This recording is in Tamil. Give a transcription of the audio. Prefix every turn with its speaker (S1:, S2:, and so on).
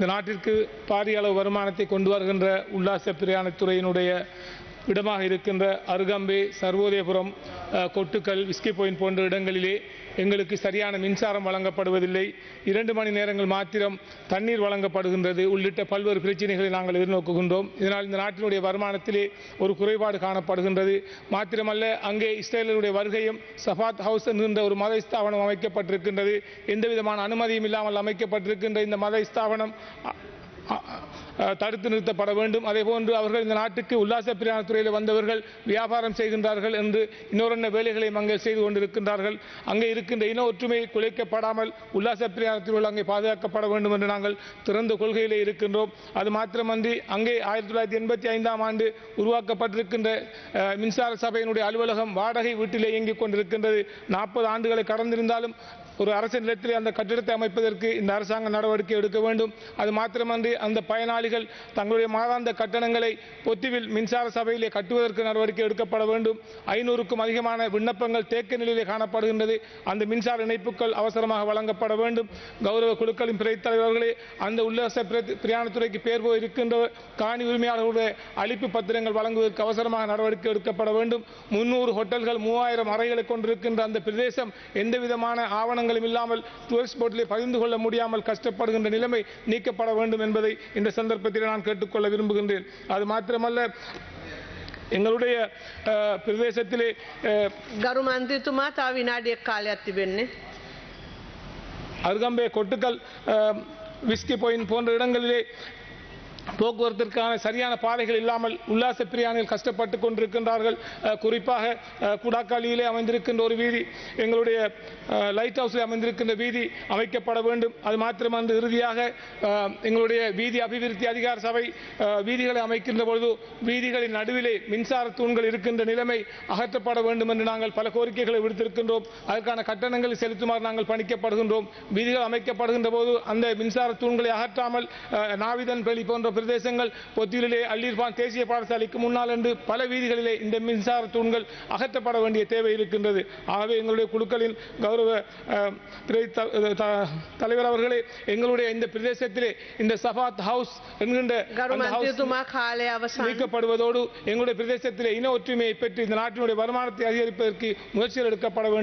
S1: இந்த நாட்டிற்கு பாரிய அளவு வருமானத்தை கொண்டு வருகின்ற உல்லாச பிரயாணத்துறையினுடைய இடமாக இருக்கின்ற அருகம்பே சர்வோதயபுரம் கொட்டுக்கல் விஸ்கி பாயிண்ட் போன்ற இடங்களிலே எங்களுக்கு சரியான மின்சாரம் வழங்கப்படுவதில்லை. இரண்டு மணி நேரங்கள் மாத்திரம் தண்ணீர் வழங்கப்படுகின்றது. உள்ளிட்ட பல்வேறு பிரச்சனைகளை நாங்கள் எதிர்நோக்குகின்றோம். இதனால் இந்த நாட்டினுடைய வருமானத்திலே ஒரு குறைபாடு காணப்படுகின்றது. மாத்திரமல்ல அங்கே இஸ்ரேலருடைய வருகையும் சஃபாத் ஹவுஸ் என்கின்ற ஒரு மத ஸ்தாபனம் அமைக்கப்பட்டிருக்கின்றது. எந்த விதமான அனுமதியும் இல்லாமல் அமைக்கப்பட்டிருக்கின்ற இந்த மத ஸ்தாபனம் தடுத்து நிறுத்தப்பட வேண்டும். அதே போன்று அவர்கள் இந்த நாட்டுக்கு உல்லாச பிரயாணத்துறையில் வந்தவர்கள் வியாபாரம் செய்கின்றார்கள் என்று இன்னொரு வேலைகளையும் அங்கே செய்து கொண்டிருக்கின்றார்கள். அங்கே இருக்கின்ற இன ஒற்றுமையை குலைக்கப்படாமல் உல்லாச பிரயாணத்துறையில் அங்கே பாதுகாக்கப்பட வேண்டும் என்று நாங்கள் திறந்த கொள்கையிலே இருக்கின்றோம். அது மாத்திரமன்றி அங்கே ஆயிரத்தி தொள்ளாயிரத்தி எண்பத்தி ஐந்தாம் ஆண்டு உருவாக்கப்பட்டிருக்கின்ற மின்சார சபையினுடைய அலுவலகம் வாடகை வீட்டிலே இயங்கிக் கொண்டிருக்கின்றது. நாற்பது ஆண்டுகளை கடந்திருந்தாலும் ஒரு அரசு நிலத்தில் அந்த கட்டிடத்தை அமைப்பதற்கு இந்த அரசாங்கம் நடவடிக்கை எடுக்க வேண்டும். அது மாத்திரமன்றி அந்த பயனாளிகள் தங்களுடைய மாதாந்த கட்டணங்களை பொத்திவில் மின்சார சபையிலே கட்டுவதற்கு நடவடிக்கை எடுக்கப்பட வேண்டும். ஐநூறுக்கும் அதிகமான விண்ணப்பங்கள் தேக்க நிலையிலே காணப்படுகின்றது. அந்த மின்சார இணைப்புகள் அவசரமாக வழங்கப்பட வேண்டும். கௌரவ குழுக்களின் பிறை தலைவர்களே அந்த உல்லாச பிரயாணத்துறைக்கு பேர் போய் இருக்கின்ற காணி உரிமையாளர்களுடைய அழிப்பு பத்திரங்கள் வழங்குவதற்கு அவசரமாக நடவடிக்கை எடுக்கப்பட வேண்டும். முன்னூறு ஹோட்டல்கள் மூவாயிரம் அறைகளை கொண்டிருக்கின்ற அந்த பிரதேசம் எந்த விதமான சந்தர்ப்பங்களும் இல்லாமல் டூரிஸ்ட் போட்டிலே பகிர்ந்து கொள்ள முடியாமல் கஷ்டப்படுகின்ற நிலைமை நீக்கப்பட வேண்டும் என்பதை இந்த சந்தர்ப்பத்தில் நான் கேட்டுக்கொள்ள விரும்புகின்றேன். அது மாத்திரமல்ல எங்களுடைய பிரதேசத்திலே
S2: கருமந்தித்துமா தாவினாடிய காலத்து பெண்ணு
S1: அருகம்பே கொட்டுக்கள் விஸ்கி போயின் போன்ற இடங்களிலே போக்குவரத்திற்கான சரியான பாதைகள் இல்லாமல் உல்லாச பிரியாணிகள் கஷ்டப்பட்டு கொண்டிருக்கின்றார்கள். குறிப்பாக அஹ், குடாக்காலியிலே அமைந்திருக்கின்ற ஒரு வீதி எங்களுடைய லைட் ஹவுஸில் அமைந்திருக்கின்ற வீதி அமைக்கப்பட வேண்டும். அது மாத்திரமன்று இறுதியாக எங்களுடைய வீதி அபிவிருத்தி அதிகார சபை வீதிகளை அமைக்கின்ற பொழுது வீதிகளின் நடுவிலே மின்சார தூண்கள் இருக்கின்ற நிலைமை அகற்றப்பட வேண்டும் என்று நாங்கள் பல கோரிக்கைகளை விடுத்திருக்கின்றோம். அதற்கான கட்டணங்களை செலுத்துமாறு நாங்கள் பணிக்கப்படுகின்றோம். வீதிகள் அமைக்கப்படுகின்ற போது அந்த மின்சார தூண்களை அகற்றாமல் நாவிதன் வெளி போன்ற பிரதேசங்கள் பொத்தியிலே அல்லிர்பான் தேசிய பாடசாலைக்கு முன்னால் என்று பல வீதிகளிலே இந்த மின்சார தூண்கள் அகற்றப்பட வேண்டிய தேவை இருக்கின்றது. ஆகவே எங்களுடைய குழுக்களின் கௌரவ தலைவர் அவர்களே எங்களுடைய இந்த பிரதேசத்திலே இந்த சபாத் ஹவுஸ் என்கின்ற எங்களுடைய பிரதேசத்திலே இன ஒற்றுமையை பெற்று இந்த நாட்டினுடைய வருமானத்தை அதிகரிப்பதற்கு முயற்சிகள் எடுக்கப்பட வேண்டும்.